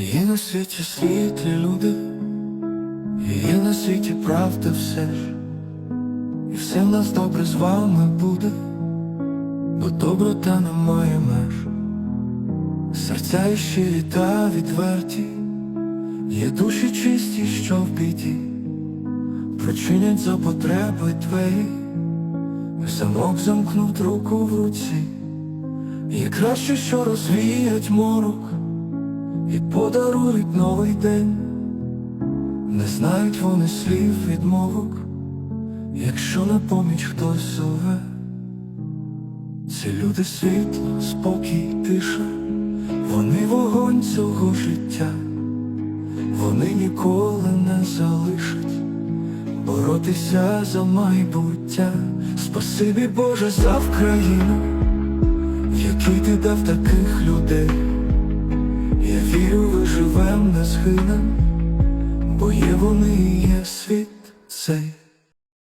Є на світі світлі люди, є на світі правда все. Ж, і все в нас добре з вами буде, бо доброта не має меж, серця і щирі та відверті, є душі чисті, що в біді, причинять за потреби твої, замок замкнуть руку в руці, є краще, що розвіять морок і подарують новий день, не знають вони слів відмовок, якщо на поміч хтось зове, це люди світло, спокій, тиша, вони вогонь цього життя, вони ніколи не залишать боротися за майбуття. Спасибі Боже за Вкраїну, в якій ти дав таких людей. Виживем, не згинем, бо є вони є світ цей.